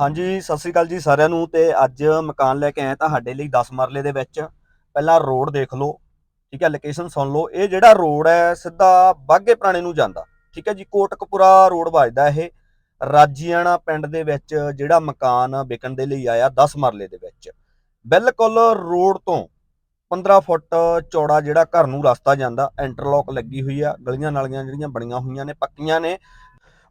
ਹਾਂਜੀ, ਸਤਿ ਸ੍ਰੀ ਅਕਾਲ ਜੀ ਸਾਰਿਆਂ ਨੂੰ ਤੇ ਅੱਜ ਮਕਾਨ ਲੈ ਕੇ ਆਏ ਤੁਹਾਡੇ ਲਈ 10 ਮਰਲੇ ਦੇ ਵਿੱਚ। ਪਹਿਲਾਂ ਰੋਡ ਦੇਖ ਲਓ, ਠੀਕ ਹੈ ਲੋਕੇਸ਼ਨ ਸੁਣ ਲਓ। ਇਹ ਜਿਹੜਾ ਰੋਡ ਹੈ, ਸਿੱਧਾ ਬਾਗੇ ਪੁਰਾਣੇ ਨੂੰ ਜਾਂਦਾ, ਠੀਕ ਹੈ ਜੀ, ਕੋਟਕਪੁਰਾ ਰੋਡ ਵੱਜਦਾ ਇਹ। ਰਾਜੀਆਣਾ ਪਿੰਡ ਦੇ ਵਿੱਚ ਜਿਹੜਾ ਮਕਾਨ ਵਿਕਣ ਦੇ ਲਈ ਆਇਆ 10 ਮਰਲੇ ਦੇ ਵਿੱਚ। ਬਿਲਕੁਲ ਰੋਡ ਤੋਂ 15 ਫੁੱਟ ਚੌੜਾ ਜਿਹੜਾ ਘਰ ਨੂੰ ਰਸਤਾ ਜਾਂਦਾ ਇੰਟਰਲੌਕ ਲੱਗੀ ਹੋਈ ਆ, ਗਲੀਆਂ ਨਾਲੀਆਂ ਜਿਹੜੀਆਂ ਬਣੀਆਂ ਹੋਈਆਂ ਨੇ, ਪੱਕੀਆਂ ਨੇ।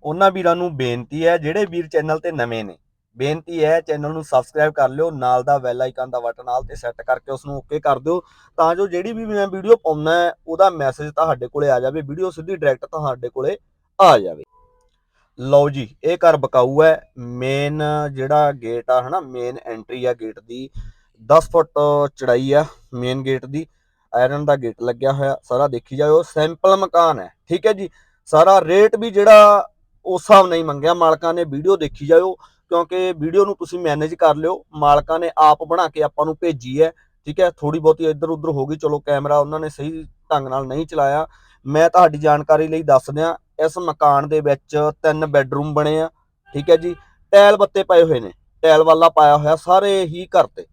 ਉਹਨਾਂ ਵੀਰਾਂ ਨੂੰ ਬੇਨਤੀ ਹੈ, ਜਿਹੜੇ ਵੀਰ ਚੈਨਲ ਤੇ ਨਵੇਂ ਨੇ ਬੇਨਤੀ ਹੈ ਚੈਨਲ ਨੂੰ ਸਬਸਕ੍ਰਾਈਬ ਕਰ ਲਿਓ, ਨਾਲ ਦਾ ਬੈਲ ਆਈਕਨ ਦਾ ਬਟਨ ਨਾਲ ਤੇ ਸੈੱਟ ਕਰਕੇ ਉਸ ਨੂੰ ਓਕੇ ਕਰ ਦਿਓ। ਤਾਂ ਜੋ ਜਿਹੜੀ ਵੀ ਮੈਂ ਵੀਡੀਓ ਪਾਉਣਾ ਹੈ, ਉਹਦਾ ਮੈਸੇਜ ਤੁਹਾਡੇ ਕੋਲੇ ਆ ਜਾਵੇ ਵੀਡੀਓ ਸਿੱਧੀ ਡਾਇਰੈਕਟ ਤੁਹਾਡੇ ਕੋਲੇ ਆ ਜਾਵੇ। ਲਓ ਜੀ, ਇਹ ਘਰ ਬਕਾਊ ਹੈ ਮੇਨ ਜਿਹੜਾ ਗੇਟ ਆ, ਹਨਾ ਮੇਨ ਐਂਟਰੀ ਆ ਗੇਟ ਦੀ 10 ਫੁੱਟ ਚੜਾਈ ਆ ਮੇਨ ਗੇਟ ਦੀ ਆਇਰਨ ਦਾ ਗੇਟ ਲੱਗਿਆ ਹੋਇਆ, ਸਾਰਾ ਦੇਖੀ ਜਾਓ ਸੈਂਪਲ ਮਕਾਨ ਹੈ, ਠੀਕ ਹੈ ਜੀ। ਸਾਰਾ ਰੇਟ ਵੀ ਜਿਹੜਾ ਉਸ ਹਿਸਾਬ ਨਹੀਂ ਮੰਗਿਆ, ਮਾਲਕਾਂ ਨੇ ਵੀਡੀਓ ਦੇਖੀ ਜਾਓ ਕਿਉਂਕਿ ਵੀਡੀਓ ਨੂੰ ਤੁਸੀਂ ਮੈਨੇਜ ਕਰ ਲਿਓ, ਮਾਲਕਾਂ ਨੇ ਆਪ ਬਣਾ ਕੇ ਆਪਾਂ ਨੂੰ ਭੇਜੀ ਹੈ, ਠੀਕ ਹੈ ਥੋੜੀ ਬਹੁਤੀ ਇੱਧਰ ਉੱਧਰ ਹੋ ਗਈ, ਚਲੋ ਕੈਮਰਾ ਉਹਨਾਂ ਨੇ ਸਹੀ ਢੰਗ ਨਾਲ ਨਹੀਂ ਚਲਾਇਆ। ਮੈਂ ਤੁਹਾਡੀ ਜਾਣਕਾਰੀ ਲਈ ਦੱਸ ਦਿਆਂ, ਇਸ ਮਕਾਨ ਦੇ ਵਿੱਚ ਤਿੰਨ ਬੈੱਡਰੂਮ ਬਣੇ ਆ, ਠੀਕ ਹੈ ਜੀ, ਟਾਇਲ ਬੱਤੇ ਪਏ ਹੋਏ ਨੇ, ਟਾਇਲ ਵਾਲਾ ਪਾਇਆ ਹੋਇਆ ਸਾਰੇ ਹੀ ਘਰ ਤੇ,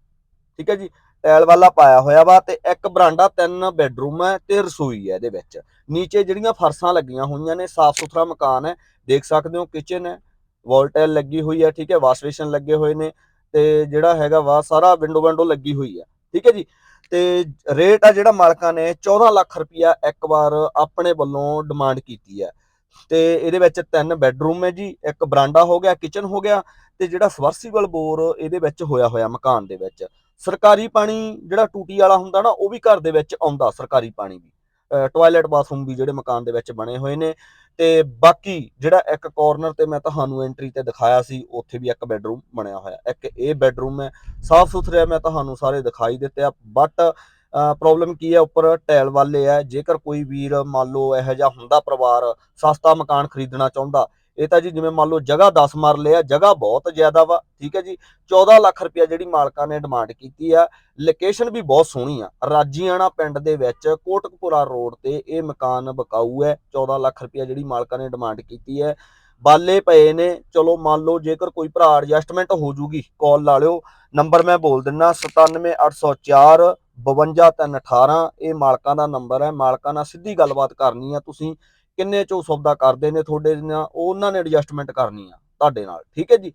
ਠੀਕ ਹੈ ਜੀ, ਟਾਇਲ ਵਾਲਾ ਪਾਇਆ ਹੋਇਆ ਵਾ ਤੇ ਇੱਕ ਬਰਾਂਡਾ ਤਿੰਨ ਬੈੱਡਰੂਮ ਹੈ ਤੇ ਰਸੋਈ ਹੈ ਇਹਦੇ ਵਿੱਚ। ਨੀਚੇ ਜਿਹੜੀਆਂ ਫਰਸ਼ਾਂ ਲੱਗੀਆਂ ਹੋਈਆਂ ਨੇ ਸਾਫ਼ ਸੁਥਰਾ ਮਕਾਨ ਹੈ, ਦੇਖ ਸਕਦੇ ਹੋ ਕਿਚਨ ਹੈ ਵਾਲ ਲੱਗੀ ਹੋਈ ਹੈ ਠੀਕ ਹੈ ਵਾਸ਼ਵੇਸ਼ਨ ਲੱਗੇ ਹੋਏ ਨੇ, ਤੇ ਜਿਹੜਾ ਹੈਗਾ ਵਾ ਸਾਰਾ ਵਿੰਡੋ ਵਿੰਡੋ ਲੱਗੀ ਹੋਈ ਹੈ ਠੀਕ ਹੈ ਜੀ। ਤੇ ਰੇਟ ਆ ਜਿਹੜਾ ਮਾਲਕਾਂ ਨੇ 14 ਲੱਖ ਰੁਪਇਆ ਇੱਕ ਵਾਰ ਆਪਣੇ ਵੱਲੋਂ ਡਿਮਾਂਡ ਕੀਤੀ ਹੈ ਤੇ ਇਹਦੇ ਵਿੱਚ ਤਿੰਨ ਬੈੱਡਰੂਮ ਹੈ ਜੀ, ਇੱਕ ਬਰਾਂਡਾ ਹੋ ਗਿਆ ਕਿਚਨ ਹੋ ਗਿਆ, ਤੇ ਜਿਹੜਾ ਸਵਰਸੀਬਲ ਬੋਰ ਇਹਦੇ ਵਿੱਚ ਹੋਇਆ ਹੋਇਆ ਮਕਾਨ ਦੇ ਵਿੱਚ। ਸਰਕਾਰੀ ਪਾਣੀ ਜਿਹੜਾ ਟੂਟੀ ਵਾਲਾ ਹੁੰਦਾ ਨਾ, ਉਹ ਵੀ ਘਰ ਦੇ ਵਿੱਚ ਆਉਂਦਾ ਸਰਕਾਰੀ ਪਾਣੀ ਵੀ। ਟਾਇਲਟ ਬਾਥਰੂਮ ਵੀ ਜਿਹੜੇ ਮਕਾਨ ਦੇ ਵਿੱਚ ਬਣੇ ਹੋਏ ਨੇ। ਤੇ ਬਾਕੀ ਜਿਹੜਾ ਇੱਕ ਕਾਰਨਰ ਤੇ ਮੈਂ ਤੁਹਾਨੂੰ ਐਂਟਰੀ ਤੇ ਦਿਖਾਇਆ ਸੀ, ਉੱਥੇ ਵੀ ਇੱਕ ਬੈੱਡਰੂਮ ਬਣਿਆ ਹੋਇਆ। ਇੱਕ ਇਹ ਬੈੱਡਰੂਮ ਹੈ, ਸਾਫ਼ ਸੁਥਰਾ ਮੈਂ ਤੁਹਾਨੂੰ ਸਾਰੇ ਦਿਖਾਈ ਦਿੱਤੇ ਆ ਬਟ ਪ੍ਰੋਬਲਮ ਕੀ ਹੈ, ਉੱਪਰ ਟੈਲ ਵਾਲੇ ਆ ਜੇਕਰ ਕੋਈ ਵੀਰ ਮੰਨ ਲਓ ਇਹੋ ਜਿਹਾ ਹੁੰਦਾ ਪਰਿਵਾਰ, ਸਸਤਾ ਮਕਾਨ ਖਰੀਦਣਾ ਚਾਹੁੰਦਾ ਇਹ ਤਾਂ ਜੀ ਜਿਵੇਂ ਮੰਨ ਲਓ ਜਗ੍ਹਾ 10 ਮਰਲੇ ਆ ਜਗ੍ਹਾ ਬਹੁਤ ਜ਼ਿਆਦਾ ਵਾ, ਠੀਕ ਹੈ ਜੀ। 14 ਲੱਖ ਰੁਪਇਆ ਜਿਹੜੀ ਮਾਲਕਾਂ ਨੇ ਡਿਮਾਂਡ ਕੀਤੀ ਆ ਲੋਕੇਸ਼ਨ ਵੀ ਬਹੁਤ ਸੋਹਣੀ ਆ। ਰਾਜੀਆਣਾ ਪਿੰਡ ਦੇ ਵਿੱਚ ਕੋਟਕਪੁਰਾ ਰੋਡ ਤੇ ਇਹ ਮਕਾਨ ਬਕਾਊ ਹੈ 14 ਲੱਖ ਰੁਪਇਆ ਜਿਹੜੀ ਮਾਲਕਾਂ ਨੇ ਡਿਮਾਂਡ ਕੀਤੀ ਹੈ। ਬਾਲੇ ਪਏ ਨੇ, ਚਲੋ ਮੰਨ ਲਓ ਜੇਕਰ ਕੋਈ ਭਰਾ ਐਡਜਸਟਮੈਂਟ ਹੋ ਜੂਗੀ ਕਾਲ ਲਾ ਲਿਓ। ਨੰਬਰ ਮੈਂ ਬੋਲ ਦਿੰਨਾ 97804 52318 ਇਹ ਮਾਲਕਾਂ ਦਾ ਨੰਬਰ ਹੈ। ਮਾਲਕਾਂ ਨਾਲ ਸਿੱਧੀ ਗੱਲਬਾਤ ਕਰਨੀ ਆ ਤੁਸੀਂ। ਕਿੰਨੇ ਚੋਂ ਸੌਦਾ ਕਰਦੇ ਨੇ ਤੁਹਾਡੇ ਨਾਲ, ਉਹਨਾਂ ਨੇ ਐਡਜਸਟਮੈਂਟ ਕਰਨੀ ਆ ਤੁਹਾਡੇ ਨਾਲ, ਠੀਕ ਹੈ ਜੀ?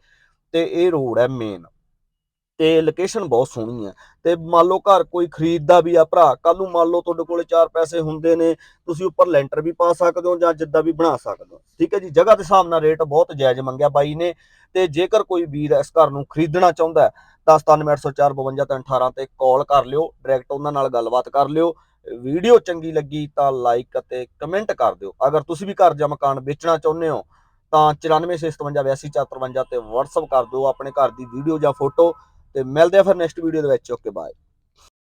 ਤੇ ਇਹ ਰੋਡ ਹੈ ਮੇਨ ਤੇ ਲੋਕੇਸ਼ਨ ਬਹੁਤ ਸੋਹਣੀ ਹੈ। ਤੇ ਮੰਨ ਲਓ ਘਰ ਕੋਈ ਖਰੀਦਦਾ ਵੀ ਆ ਭਰਾ ਕੱਲ ਨੂੰ ਮੰਨ ਲਓ ਤੁਹਾਡੇ ਕੋਲੇ ਚਾਰ ਪੈਸੇ ਹੁੰਦੇ ਨੇ, ਤੁਸੀਂ ਉੱਪਰ ਲੈਂਟਰ ਵੀ ਪਾ ਸਕਦੇ ਹੋ ਜਾਂ ਜਿੱਦਾਂ ਵੀ ਬਣਾ ਸਕਦੇ ਹੋ, ਠੀਕ ਹੈ ਜੀ? ਜਗ੍ਹਾ ਦੇ ਹਿਸਾਬ ਨਾਲ ਰੇਟ ਬਹੁਤ ਜਾਇਜ਼ ਮੰਗਿਆ ਬਾਈ ਨੇ ਤੇ ਜੇਕਰ ਕੋਈ ਵੀਰ ਇਸ ਘਰ ਨੂੰ ਖਰੀਦਣਾ ਚਾਹੁੰਦਾ ਹੈ, ਤਾਂ 9784522318 ਤੇ ਕਾਲ ਕਰ ਲਿਓ ਡਾਇਰੈਕਟ ਉਹਨਾਂ ਨਾਲ ਗੱਲਬਾਤ ਕਰ ਲਿਓ। ਵੀਡੀਓ ਚੰਗੀ ਲੱਗੀ ਤਾਂ ਲਾਈਕ ਅਤੇ ਕਮੈਂਟ ਕਰ ਦਿਓ। ਅਗਰ ਤੁਸੀਂ ਵੀ ਘਰ ਜਾਂ ਮਕਾਨ ਵੇਚਣਾ ਚਾਹੁੰਦੇ ਹੋ, ਤਾਂ 9465828453 ਤੇ WhatsApp ਕਰ ਦਿਓ ਆਪਣੇ ਘਰ ਦੀ ਵੀਡੀਓ ਜਾਂ ਫੋਟੋ ਤੇ ਮਿਲਦੇ ਆ ਫਿਰ ਨੈਕਸਟ ਵੀਡੀਓ ਦੇ ਵਿੱਚ। Okay bye